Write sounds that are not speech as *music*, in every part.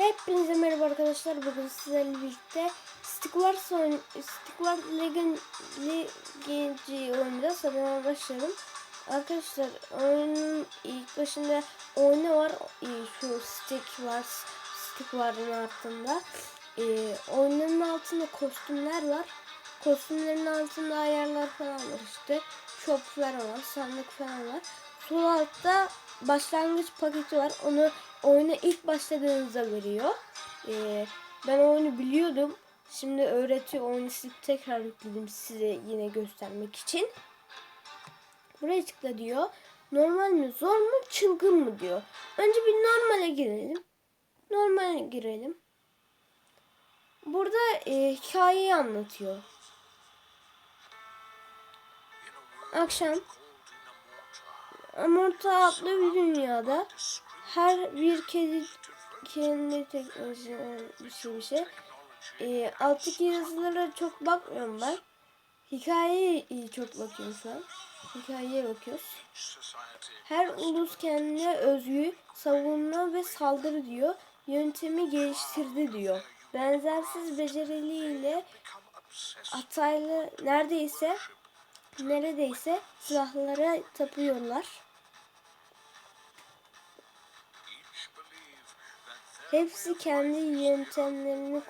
Hepinize merhaba arkadaşlar. Bugün sizlerle birlikte Stick Wars oyun, Stick Wars Legend Legend'i oynayacağız. Hemen başlayalım. Arkadaşlar oyunun ilk başında oyunu var. Ee, Şu Stick Wars Stick Wars'ın altında. Ee, oyunun altında kostümler var. Kostümlerin altında ayarlar falan var işte. Shop falan var. Sandık falan var. Sol altta başlangıç paketi var. Onu oyuna ilk başladığınızda veriyor. Ee, ben oyunu biliyordum. Şimdi öğretiyor. Oyunu silip tekrar yükledim size yine göstermek için. Buraya tıkla diyor. Normal mi zor mu çılgın mı diyor. Önce bir normale girelim. Normale girelim. Burada e, hikayeyi anlatıyor. Akşam Amorta adlı bir dünyada her bir kedi kendi teknolojisine bir şey bir şey. E, alttaki yazılara çok bakmıyorum ben. Hikayeye çok bakıyorum şu an. Hikayeye bakıyoruz. Her ulus kendine özgü savunma ve saldırı diyor. Yöntemi geliştirdi diyor. Benzersiz beceriliğiyle ataylı neredeyse neredeyse silahlara tapıyorlar. Hepsi kendi yöntemlerini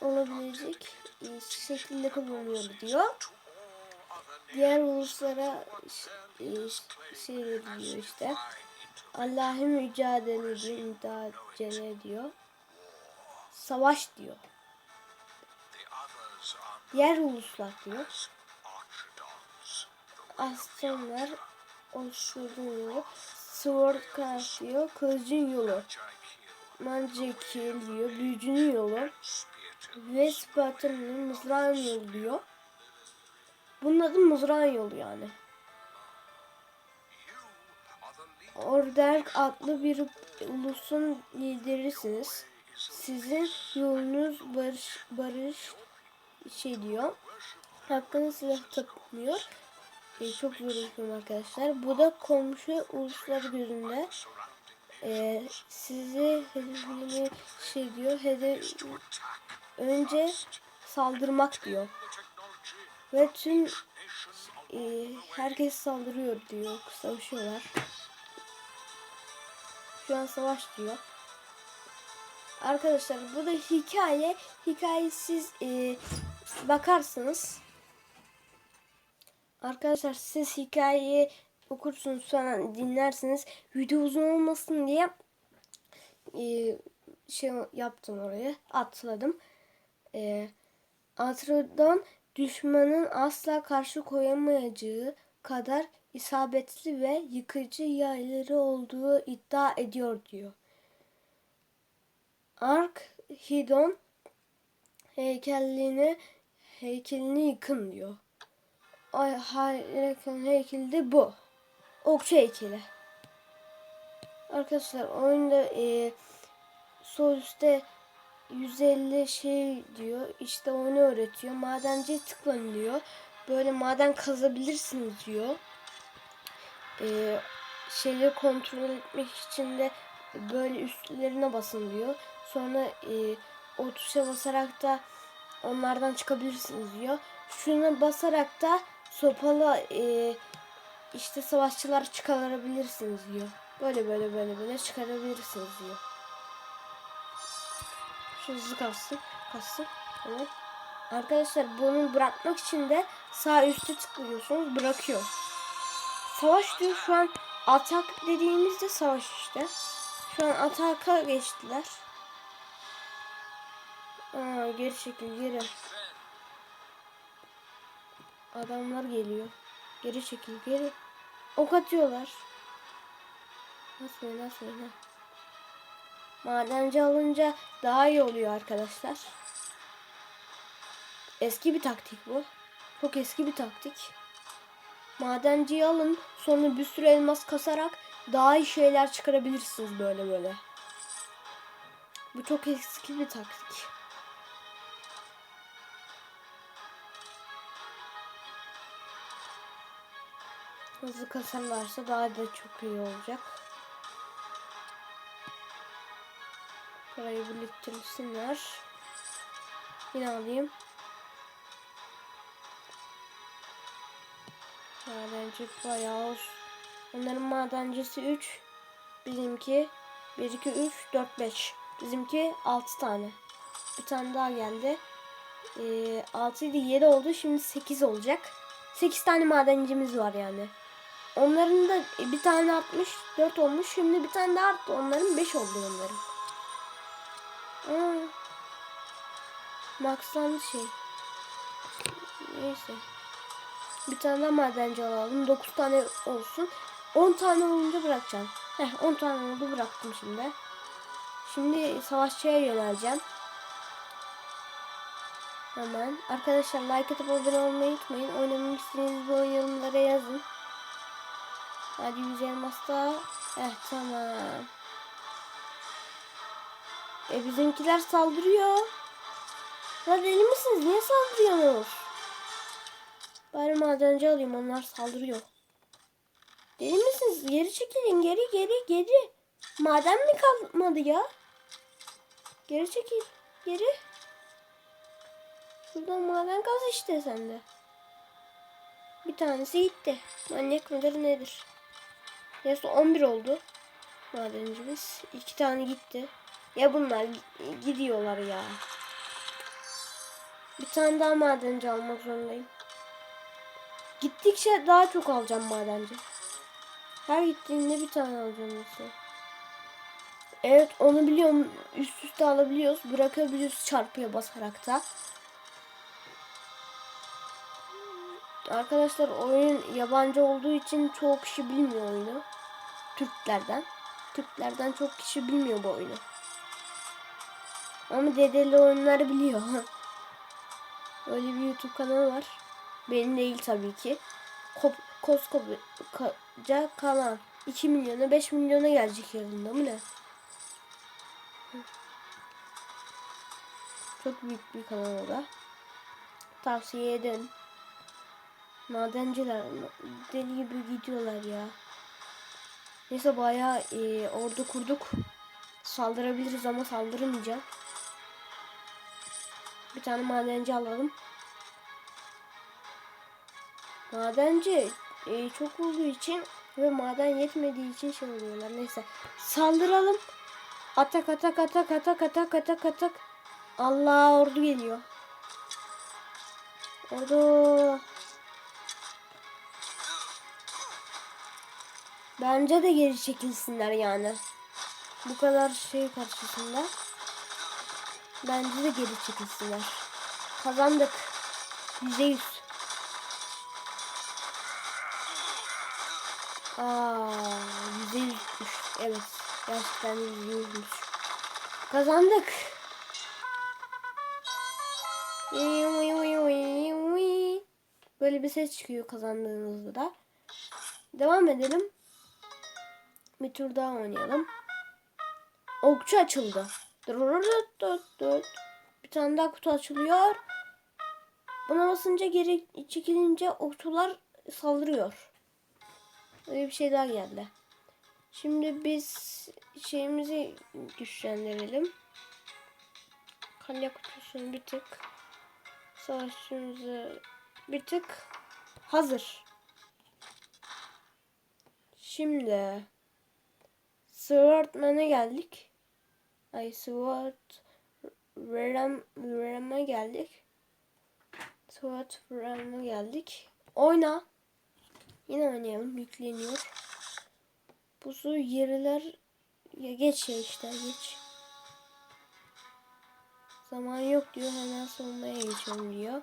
olabilecek e, şekilde kullanıyor diyor. Diğer uluslara e, şey diyor işte. Allah'ı mücadele diyor, mücadele diyor. Savaş diyor. Diğer uluslar diyor. Aslanlar oluşturduğun yolu. Swordcraft diyor. Kılıcın yolu. Mancekil diyor. Büyücünün yolu. Ve Spartan'ın mızrağın yolu diyor. Bunun adı mızrağın yolu yani. Orderk adlı bir ulusun liderisiniz. Sizin yolunuz barış, barış şey diyor. Hakkını silah tapmıyor. E, çok okuyorum arkadaşlar. Bu da komşu uluslar gözünde e, sizi hedefini şey diyor. Hedef önce saldırmak diyor. Ve tüm e, herkes saldırıyor diyor. Savaşıyorlar. Şu an savaş diyor. Arkadaşlar bu da hikaye. Hikaye siz e, bakarsınız. Arkadaşlar siz hikayeyi okursunuz sonra dinlersiniz. Video uzun olmasın diye e, şey yaptım oraya. Atladım. E, Atrodon düşmanın asla karşı koyamayacağı kadar isabetli ve yıkıcı yayları olduğu iddia ediyor diyor. Arkhidon heykelini heykelini yıkın diyor. Heykeli de bu. Okçu heykeli. Arkadaşlar oyunda e, sol üstte 150 şey diyor. İşte onu öğretiyor. Madenciye tıklayın diyor. Böyle maden kazabilirsiniz diyor. E, şeyleri kontrol etmek için de böyle üstlerine basın diyor. Sonra e, o tuşa basarak da onlardan çıkabilirsiniz diyor. Şuna basarak da sopalı e, işte savaşçılar çıkarabilirsiniz diyor. Böyle böyle böyle böyle çıkarabilirsiniz diyor. Şu hızlı kalsın. Kalsın. Evet. Arkadaşlar bunu bırakmak için de sağ üstte tıklıyorsunuz bırakıyor. Savaş diyor şu an atak dediğimizde savaş işte. Şu an ataka geçtiler. Aa, geri çekil geri. Adamlar geliyor. Geri çekil geri. Ok atıyorlar. Nasıl nasıl oyna. Madenci alınca daha iyi oluyor arkadaşlar. Eski bir taktik bu. Çok eski bir taktik. Madenciyi alın sonra bir sürü elmas kasarak daha iyi şeyler çıkarabilirsiniz böyle böyle. Bu çok eski bir taktik. Hızlı kasarlarsa daha da çok iyi olacak. Parayı biriktirsinler. Yine alayım. Madenci bayağı olsun. Onların madencisi 3. Bizimki 1, 2, 3, 4, 5. Bizimki 6 tane. Bir tane daha geldi. Ee, 6 idi 7 oldu. Şimdi 8 olacak. 8 tane madencimiz var yani. Onların da bir tane artmış. 4 olmuş. Şimdi bir tane daha arttı. Onların 5 oldu onların. Aa, Max'tan şey. Neyse. Bir tane daha madenci alalım. 9 tane olsun. 10 tane olunca bırakacağım. Heh 10 tane oldu bıraktım şimdi. Şimdi savaşçıya yöneleceğim. Hemen. Arkadaşlar like atıp abone olmayı unutmayın. Oynamak istediğiniz bu oyun yorumlara yazın. Hadi 100 elmas daha. Eh tamam. E bizimkiler saldırıyor. Ya deli misiniz? Niye saldırıyorsunuz? Bari madenci alayım onlar saldırıyor. Deli misiniz? Geri çekilin geri geri geri. Maden mi kalmadı ya? Geri çekil. Geri. Şuradan maden kaz işte sende. Bir tanesi gitti. Manyak mıdır nedir? Neyse 11 oldu. Madencimiz. iki tane gitti. Ya bunlar gidiyorlar ya. Bir tane daha madenci almak zorundayım. Gittikçe daha çok alacağım madenci. Her gittiğinde bir tane alacağım mesela. Evet onu biliyorum. Üst üste alabiliyoruz. Bırakabiliyoruz çarpıya basarak da. Arkadaşlar oyun yabancı olduğu için çoğu kişi bilmiyor oyunu. Türklerden. Türklerden çok kişi bilmiyor bu oyunu. Ama dedeli oyunları biliyor. *laughs* Öyle bir YouTube kanalı var. Benim değil tabii ki. Kop koskoca kanal. 2 milyona 5 milyona gelecek yarında mı ne? Çok büyük bir kanal o da. Tavsiye ederim. Madenciler deli gibi gidiyorlar ya. Neyse bayağı e, ordu kurduk. Saldırabiliriz ama saldırmayacağım. Bir tane madenci alalım. Madenci e, çok olduğu için ve maden yetmediği için şey oluyorlar. Neyse saldıralım. Atak atak atak atak atak atak atak. Allah ordu geliyor. Ordu. Bence de geri çekilsinler yani. Bu kadar şey karşısında. Bence de geri çekilsinler. Kazandık. Yüzde yüz. Aa, yüzde yüzmüş. Evet. Gerçekten yüzde yüzmüş. Kazandık. Böyle bir ses çıkıyor kazandığınızda da. Devam edelim. Bir tur daha oynayalım. Okçu açıldı. Bir tane daha kutu açılıyor. Buna basınca geri çekilince okçular saldırıyor. Öyle bir şey daha geldi. Şimdi biz şeyimizi güçlendirelim. Kalya kutusunu bir tık. Savaşçımızı bir tık. Hazır. Şimdi Swordman'a geldik. Ay Sword Ram Ram'a geldik. Sword Ram'a geldik. Oyna. Yine oynayalım. Yükleniyor. Buzu yeriler ya geç ya işte geç. Zaman yok diyor. Hemen savunmaya geçiyorum diyor.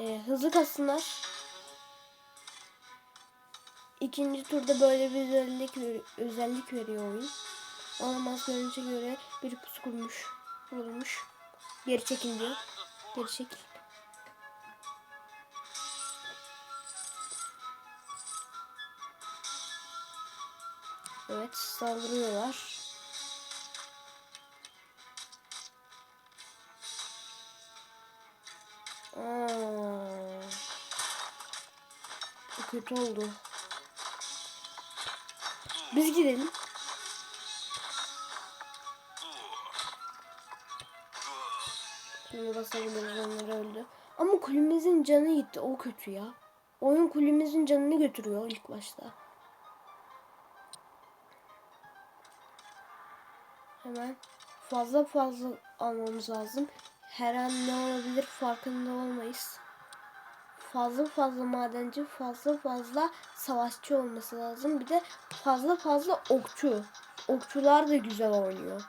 Ee, hızlı kasınlar. İkinci turda böyle bir özellik, özellik veriyor oyun. Olamaz görünüşe göre bir pusu kurmuş. Kurulmuş. Geri çekil diyor. Geri çekil. Evet saldırıyorlar. Aa, kötü oldu. Biz gidelim. Bunu basabiliriz onları öldü. Ama kulümüzün canı gitti. O kötü ya. Oyun kulümüzün canını götürüyor ilk başta. Hemen fazla fazla almamız lazım. Her an ne olabilir farkında olmayız. Fazla fazla madenci, fazla fazla savaşçı olması lazım. Bir de fazla fazla okçu. Okçular da güzel oynuyor.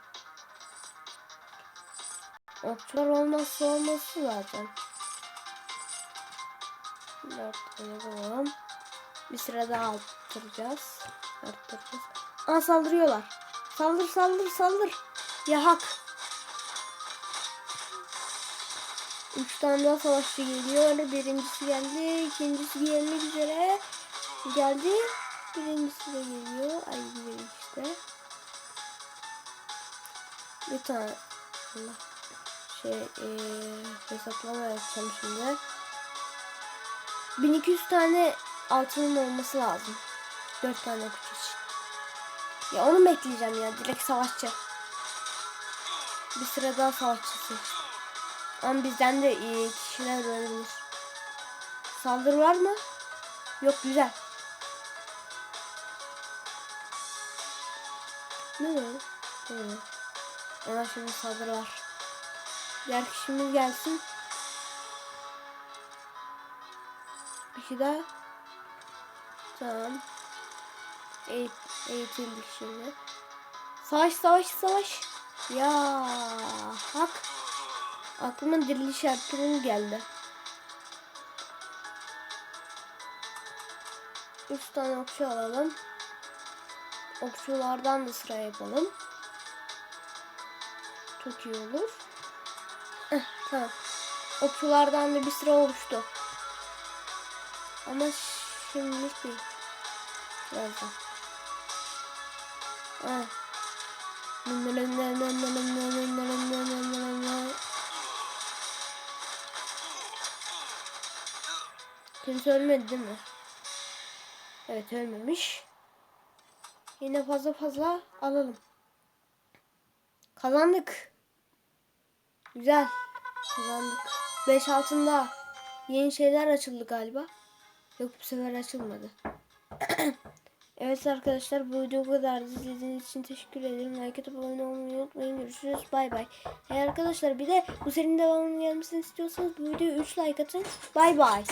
Okçular olmazsa olması zaten. Dört tane bulalım. Bir sıra daha arttıracağız. Arttıracağız. Aa saldırıyorlar. Saldır saldır saldır. Ya hak. Üç tane daha savaşçı geliyor. Birincisi geldi. ikincisi gelmek üzere. Geldi. Birincisi de geliyor. Ay gidelim işte. Bir tane. Şey ee, hesaplama yapacağım şimdi. 1200 tane altının olması lazım. 4 tane kutu için. Ya onu bekleyeceğim ya. Direkt savaşçı. Bir sıra daha savaşçısı. Ama bizden de iyi kişiler ölebilir. Saldırı var mı? Yok güzel. Ne ne? Ne? Ama şimdi saldırı var. Diğer kişimiz gelsin. Bir şey daha. Tamam. Eğit eğitildik şimdi. Savaş savaş savaş. Ya hak. Aklıma diriliş ertuğrul geldi. Üç tane okçu alalım. Okçulardan da sıra yapalım. Çok iyi olur. Eh, tamam. Okçulardan da bir sıra oluştu. Ama şimdilik değil. Birazdan. Ah. Kimse ölmedi değil mi? Evet ölmemiş. Yine fazla fazla alalım. Kazandık. Güzel. Kazandık. 5 altında yeni şeyler açıldı galiba. Yok bu sefer açılmadı. *clears throat* evet arkadaşlar bu video bu kadar. İzlediğiniz için teşekkür ederim. Like atıp abone olmayı unutmayın. Görüşürüz. Bay bay. Hey arkadaşlar bir de bu serinin devamının gelmesini istiyorsanız bu videoya 3 like atın. Bay bay.